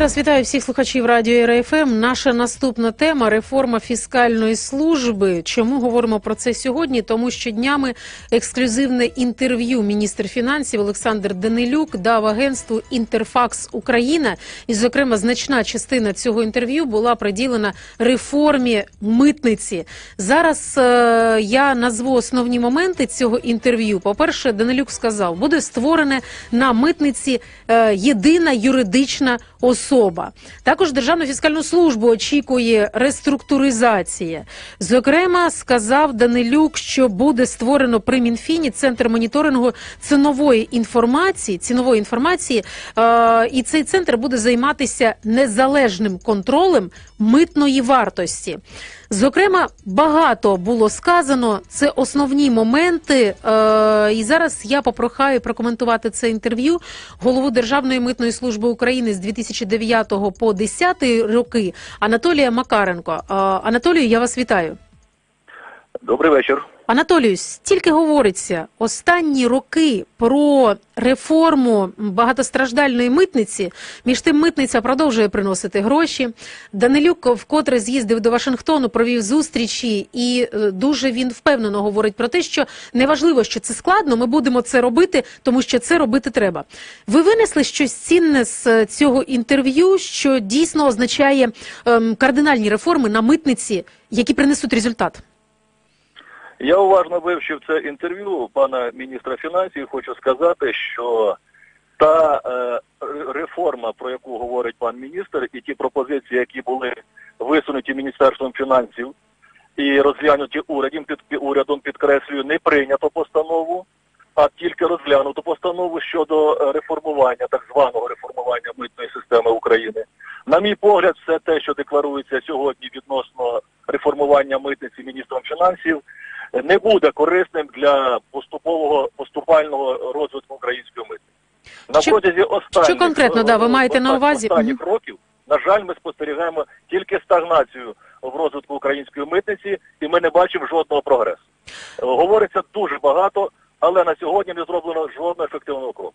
Раз вітаю всіх слухачів радіо РФМ. Наша наступна тема реформа фіскальної служби. Чому говоримо про це сьогодні? Тому що днями ексклюзивне інтерв'ю міністр фінансів Олександр Данилюк дав агентству Інтерфакс Україна, і, зокрема, значна частина цього інтерв'ю була приділена реформі митниці. Зараз е, я назву основні моменти цього інтерв'ю. По перше, Данилюк сказав, буде створене на митниці е, єдина юридична особа. Також Державну фіскальну службу очікує реструктуризація. Зокрема, сказав Данилюк, що буде створено при Мінфіні центр моніторингу цінової інформації, цінової інформації, е, і цей центр буде займатися незалежним контролем митної вартості. Зокрема, багато було сказано. Це основні моменти. Е, і зараз я попрохаю прокоментувати це інтерв'ю голову Державної митної служби України з 2009 по 2010 роки Анатолія Макаренко. Е, Анатолію, я вас вітаю. Добрий вечір. Анатолію, стільки говориться останні роки про реформу багатостраждальної митниці. Між тим, митниця продовжує приносити гроші. Данилюк вкотре з'їздив до Вашингтону, провів зустрічі, і е, дуже він впевнено говорить про те, що неважливо, що це складно. Ми будемо це робити, тому що це робити треба. Ви винесли щось цінне з е, цього інтерв'ю, що дійсно означає ем, кардинальні реформи на митниці, які принесуть результат. Я уважно вивчив це інтерв'ю пана міністра фінансів. Хочу сказати, що та е, реформа, про яку говорить пан міністр, і ті пропозиції, які були висунуті міністерством фінансів і розглянуті урядом, під урядом підкреслюю, не прийнято постанову, а тільки розглянуто постанову щодо реформування, так званого реформування митної системи України. На мій погляд, все те, що декларується сьогодні відносно реформування митниці міністром фінансів не буде корисним для поступового поступального розвитку української митниці. На Що- протязі останніх що конкретно, да, ви маєте на увазі? останніх років, на жаль, ми спостерігаємо тільки стагнацію в розвитку української митниці, і ми не бачимо жодного прогресу. Е, Говориться дуже багато, але на сьогодні не зроблено жодного ефективного кроку.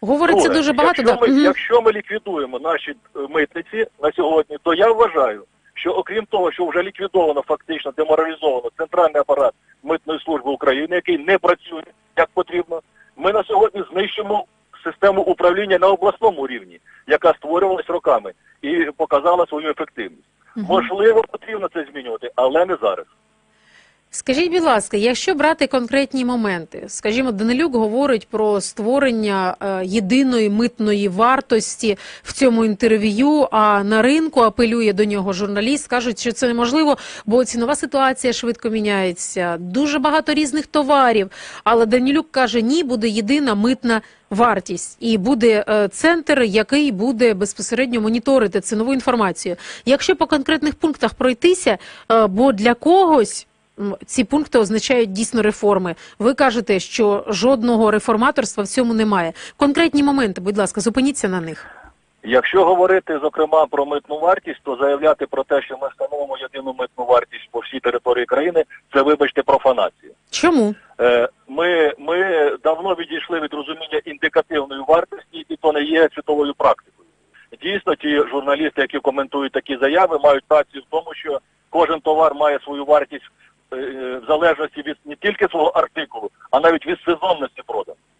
Говориться Друге, дуже багато. Якщо, да. ми, Мгм. якщо ми ліквідуємо наші е, митниці на сьогодні, то я вважаю, що окрім того, що вже ліквідовано фактично деморалізовано центральний апарат митної служби України, який не працює як потрібно, ми на сьогодні знищимо систему управління на обласному рівні, яка створювалась роками і показала свою ефективність. Мгм. Можливо, потрібно це змінювати, але не зараз. Скажіть, будь ласка, якщо брати конкретні моменти, скажімо, Данилюк говорить про створення е, єдиної митної вартості в цьому інтерв'ю. А на ринку апелює до нього журналіст, кажуть, що це неможливо, бо цінова ситуація швидко міняється. Дуже багато різних товарів. Але Данилюк каже, ні, буде єдина митна вартість, і буде е, центр, який буде безпосередньо моніторити цінову інформацію. Якщо по конкретних пунктах пройтися, е, бо для когось. Ці пункти означають дійсно реформи. Ви кажете, що жодного реформаторства в цьому немає. Конкретні моменти, будь ласка, зупиніться на них. Якщо говорити зокрема про митну вартість, то заявляти про те, що ми встановимо єдину митну вартість по всій території країни, це вибачте профанація. Чому? Е, Ми, ми давно відійшли від розуміння індикативної вартості, і то не є світовою практикою. Дійсно, ті журналісти, які коментують такі заяви, мають рацію в тому, що кожен товар має свою вартість в залежності від не тільки свого артикулу, а навіть від сезонності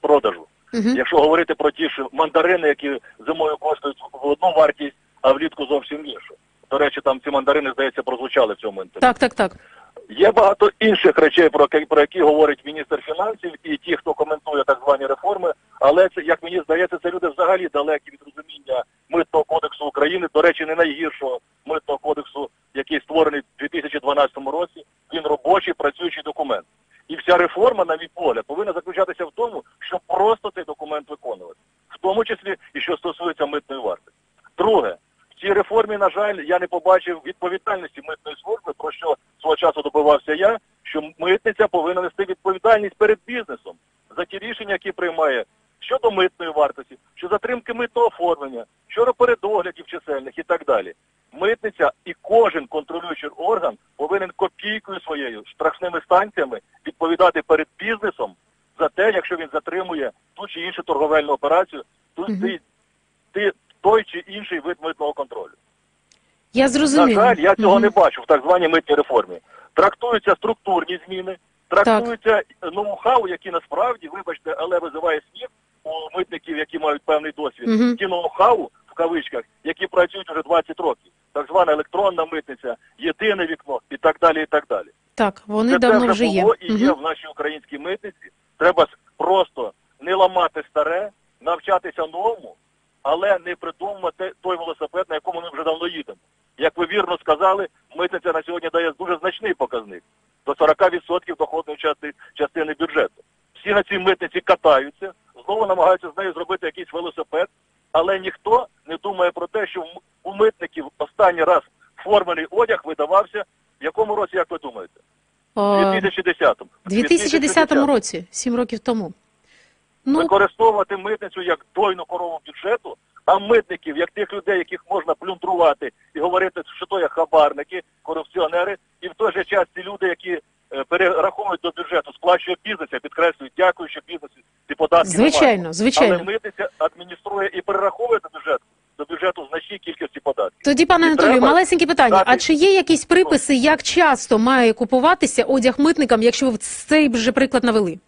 продажу. Угу. Якщо говорити про ті ж мандарини, які зимою коштують в одну вартість, а влітку зовсім іншу. До речі, там ці мандарини, здається, прозвучали в цьому інтерв'ю. Так, так, так. Є багато інших речей, про які, про які говорить міністр фінансів і ті, хто коментує так звані реформи. Але це, як мені здається, це люди взагалі далекі від розуміння митного кодексу України. До речі, не найгіршого митного кодексу, який створений в 2012 році. Він документ. І вся реформа, на мій погляд, повинна заключатися в тому, щоб просто цей документ виконувати, в тому числі і що стосується митної варти. Друге, в цій реформі, на жаль, я не побачив відповідальності митної служби, про що свого часу добивався я, що митниця повинна нести відповідальність перед бізнесом за ті рішення, які приймає щодо митної вартості, що затримки митного оформлення, щодо передоглядів чисельних і так далі. Митниця і кожен контролюючий орган повинен копійкою своєю штрафними станціями відповідати перед бізнесом за те, якщо він затримує ту чи іншу торговельну операцію, ту ти, ти той чи інший вид митного контролю. Я зрозуміла. На жаль, я цього не бачу в так званій митній реформі. Трактуються структурні зміни, трактуються ноу-хау, які насправді, вибачте, але визиває сміх у митників, які мають певний досвід. Ті ноу-хау в кавичках, які працюють вже 20 років. Так звана електронна митниця, єдине вікно і так далі. і так далі. Так, вони Це давно вже є. і є Мгм. в нашій українській митниці. Треба просто не ламати старе, навчатися новому, але не придумувати той велосипед, на якому ми вже давно їдемо. Як ви вірно сказали, митниця на сьогодні дає дуже значний показник до 40% доходної частини, частини бюджету. Всі на цій митниці катаються, знову намагаються з нею зробити якийсь велосипед, але ніхто думає про те, що у митників останній раз формений одяг видавався в якому році, як ви думаєте? О, 2010-му. 2010 році, сім років тому. Ну, Використовувати митницю як дойну корову бюджету, а митників, як тих людей, яких можна плюндрувати і говорити, що то є хабарники, корупціонери, і в той же час ці люди, які е, перераховують до бюджету, сплачує бізнес, я підкреслюю, дякую, що бізнес ці податки звичайно, немає. звичайно. Але митниця адмініструє і перераховує до бюджету, до кількості податків. Тоді, пане Анатолію, треба малесеньке питання. дати- А чи є якісь приписи, як часто має купуватися одяг митникам, якщо ви цей вже приклад навели?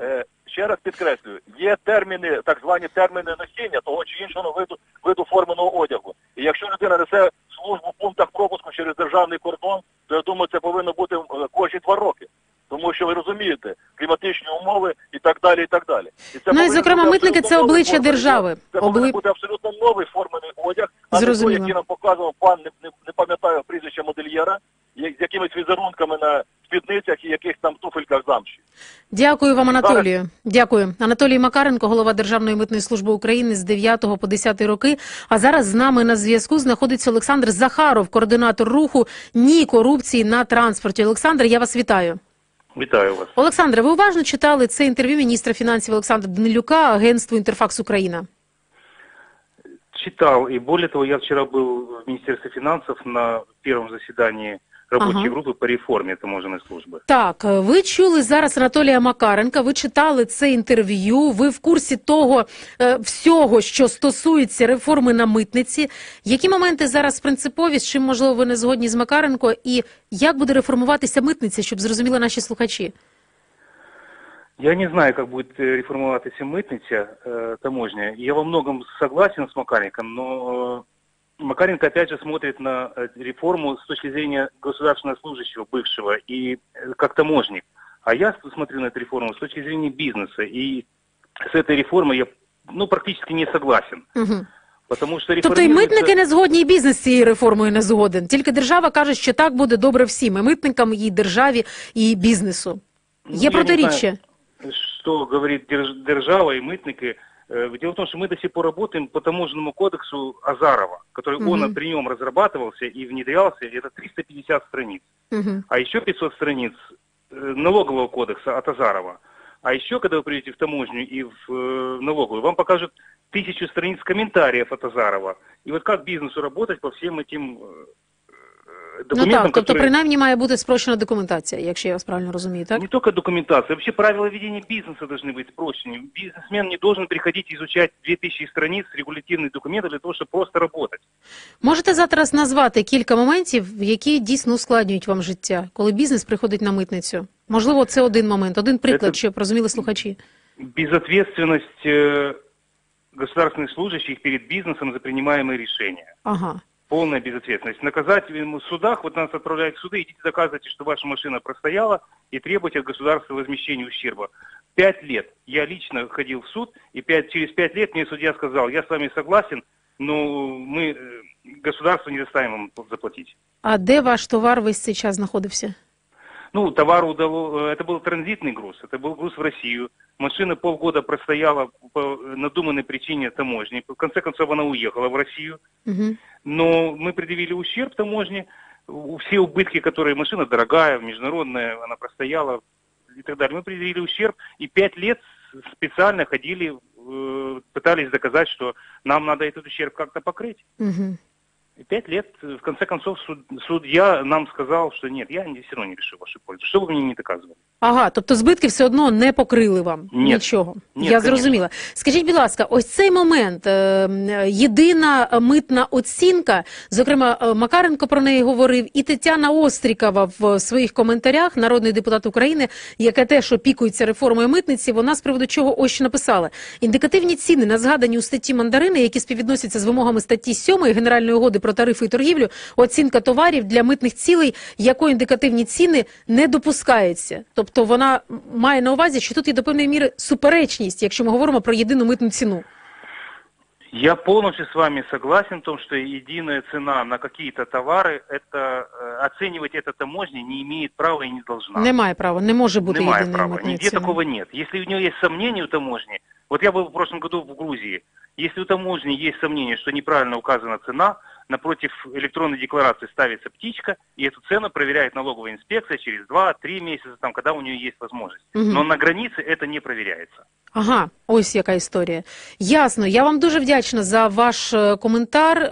Е, ще раз підкреслюю, є терміни, так звані терміни носіння того чи іншого виду, виду форменого одягу. І якщо людина несе службу в пунктах пропуску через державний кордон, то я думаю, це повинно бути е, кожні два роки. Тому що ви розумієте, кліматичні умови і так далі, і так далі. І це Ну і зокрема, митники це обличчя держави. Це повинен Обли- бути абсолютно новий формений одяг, а не той, який нам показував пан, не, не, не пам'ятаю прізвища модельєра, з якимись візерунками на спідницях і яких там туфельках замші. Дякую вам, Анатолію. Дякую. Анатолій Макаренко, голова Державної митної служби України з 9 по 10 роки. А зараз з нами на зв'язку знаходиться Олександр Захаров, координатор руху Ні корупції на транспорті. Олександр, я вас вітаю. Вітаю вас. Олександре, ви уважно читали це інтерв'ю міністра фінансів Олександра Данилюка агентству Інтерфакс Україна. Читал, и более того, я вчера был в Министерстве финансов на первом заседании рабочей Ага. группы по реформе таможенной службы. Так, ви чули зараз Анатолія Макаренка, ви читали це інтерв'ю, ви в курсі того е, всього, що стосується реформи на митниці. Які моменти зараз принципові, з чим можливо ви не згодні з Макаренко, і як буде реформуватися митниця, щоб зрозуміли наші слухачі? Я не знаю, как будет э, реформироваться мытница э, таможня. Я во многом согласен с Макаренком, но э, Макаренко опять же смотрит на э, реформу с точки зрения государственного служащего бывшего и э, как таможник. А я смотрю на эту реформу с точки зрения бизнеса. И с этой реформой я ну, практически не согласен. Угу. Потому что Тобто і реформируется- митники не згодні, і бізнес з цією реформою не згоден. Тільки держава каже, що так буде добре всім, і митникам, і державі, і бізнесу. Ну, Є я не протиріччя. знаю, что говорит держ- держава и мытники. Э, Дело в том, что мы до сих пор работаем по таможенному кодексу Азарова, который Мгм. он при нем разрабатывался и внедрялся, это 350 страниц. Угу. А еще 500 страниц э, налогового кодекса от Азарова. А еще, когда вы придете в таможню и в э, налоговую, вам покажут тысячу страниц комментариев от Азарова. И вот как бизнесу работать по всем этим э, э, Ну документам, так, тобто которые... принаймні має бути спрощена документація, якщо я вас правильно розумію, так? Не только документация, вообще правила ведения бизнеса должны быть спрощены. Бизнесмен не должен приходить изучать 2000 страниц регулятивных документов для того, чтобы просто работать. Можете зараз назвати кілька моментів, які дійсно ускладнюють вам життя, коли бізнес приходить на митницю? Можливо, це один момент, один приклад, Це- щоб розуміли слухачі. Безответственность э, государственных служащих перед бизнесом за принимаемые решения. Ага. Полная безответственность. Наказать в судах, вот нас отправляют в суды, идите доказывайте, что ваша машина простояла и требуйте от государства возмещения ущерба. Пять лет. Я лично ходил в суд, и пять, через пять лет мне судья сказал, я с вами согласен, но мы э, государство не заставим вам заплатить. А де ваш товар весь цей час знаходився? Ну, товару удало... э, Это был транзитный груз, это был груз в Россию. Машина полгода простояла по надуманной причине таможни. В конце концов, она уехала в Россию. Угу. Но мы предъявили ущерб таможне, все убытки, которые машина дорогая, международная, она простояла и так далее. Мы предъявили ущерб и пять лет специально ходили, э, пытались доказать, что нам надо этот ущерб как-то покрыть. Угу. И Пять лет, э, в конце концов, суд- судья нам сказал, что нет, я не- все равно не решу вашу пользу. Что вы мне не доказывали? Ага, тобто збитки все одно не покрили вам Ні. нічого. Ні, Я конечно. зрозуміла. Скажіть, будь ласка, ось цей момент, е, м, єдина митна оцінка, зокрема, е, Макаренко про неї говорив, і Тетяна Острікова в своїх коментарях, народний депутат України, яка теж опікується реформою митниці, вона з приводу чого ось що написала. Індикативні ціни на згадані у статті мандарини, які співвідносяться з вимогами статті 7 Генеральної угоди про тарифи і торгівлю, оцінка товарів для митних цілей, якої індикативні ціни не допускається. Тобто вона має на увазі, що тут є до певної міри суперечність, якщо ми говоримо про єдину митну ціну. Я полностью с вами согласен в том, что единая цена на какие-то товары, это э, оценивать это таможня не имеет права и не должна. Немає права, не може бути Немає єдиної права. митної Нигде ціни. такого нет. Если у него есть сомнения у таможни, вот я был в прошлом году в Грузии, если у таможни есть сомнение, что неправильно указана цена, напротив электронной декларации ставится птичка, и эту цену проверяет налоговая инспекция через 2-3 месяца, там, когда у нее есть возможность. Мгм. Но на границе это не проверяется. Ага, ось яка історія. Ясно. Я вам дуже вдячна за ваш е, коментар. Е,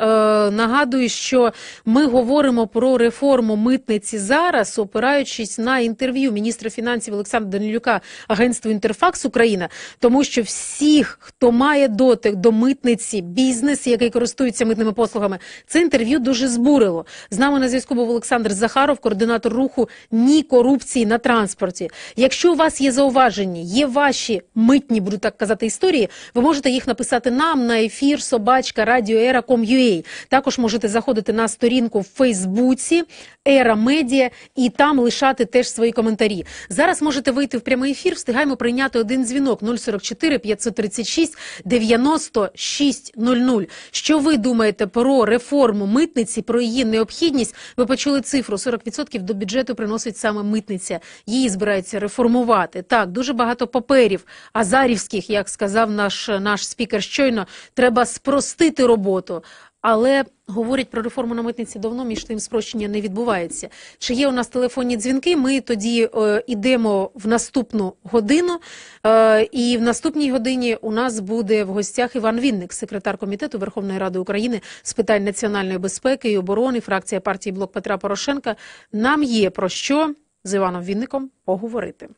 нагадую, що ми говоримо про реформу митниці зараз, опираючись на інтерв'ю міністра фінансів Олександра Данилюка агентству Інтерфакс Україна, тому що всіх, хто має дотик до митниці, бізнес, який користується митними послугами, це інтерв'ю дуже збурило. З нами на зв'язку був Олександр Захаров, координатор руху Ні корупції на транспорті. Якщо у вас є зауваження, є ваші митні, буду так казати, історії, ви можете їх написати нам на ефір собачка радіоера.com.ua. Також можете заходити на сторінку в Фейсбуці Ера Медіа і там лишати теж свої коментарі. Зараз можете вийти в прямий ефір. Встигаємо прийняти один дзвінок 044 536 9600. Що ви думаєте про реформу митниці, про її необхідність? Ви почули цифру 40% до бюджету приносить саме митниця. Її збираються реформувати. Так, дуже багато паперів азарівських, як сказав наш наш спікер щойно, треба спростити роботу. Але говорять про реформу на митниці давно, між тим спрощення не відбувається. Чи є у нас телефонні дзвінки? Ми тоді е, йдемо в наступну годину. Е, і в наступній годині у нас буде в гостях Іван Вінник, секретар комітету Верховної Ради України з питань національної безпеки і оборони, фракція партії Блок Петра Порошенка. Нам є про що з Іваном Вінником поговорити.